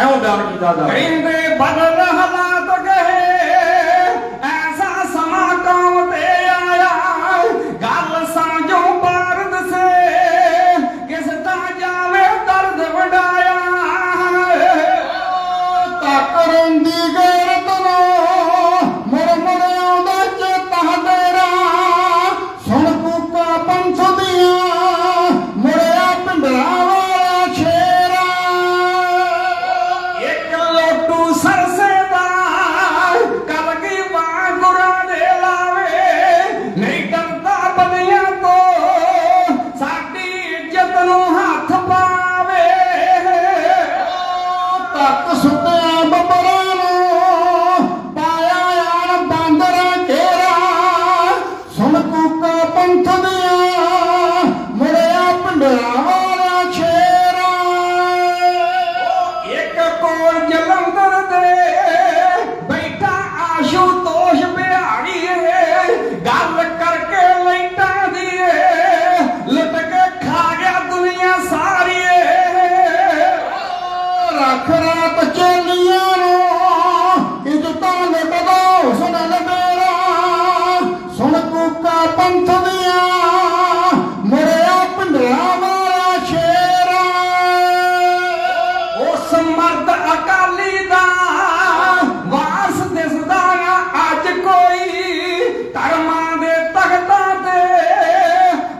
ਐਉਂ ਬਿਆਨ ਕੀਤਾ ਜਾ ਕਰਿੰਦੇ ਬਦਲ ਹਾਲਾਤ ਗਏ ਐਸਾ ਸਮਾਂ ਕਾਮ ਤੇ ਆਇਆ। ਗੱਲ ਸਾਂਝੋਂ ਪਾਰ ਦਸੇ ਕਿਸ ਤਾਂ ਜਾਵੇ ਦਰਦ ਵਡਾਇਆ। ਤੱਕ ਰੋਂਦੀ ਗਈ। number ਅਕਾਲੀ ਦਾ ਵਾਰਸ ਦਿਸਦਾ ਆ। ਅੱਜ ਕੋਈ ਧਰਮਾਂ ਦੇ ਤਖਤਾਂ ਤੇ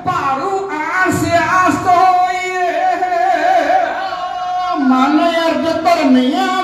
ਭਾਰੂ ਆ ਹੋਈ ਮਨ ਅਰਜ ਧਰਮੀਆਂ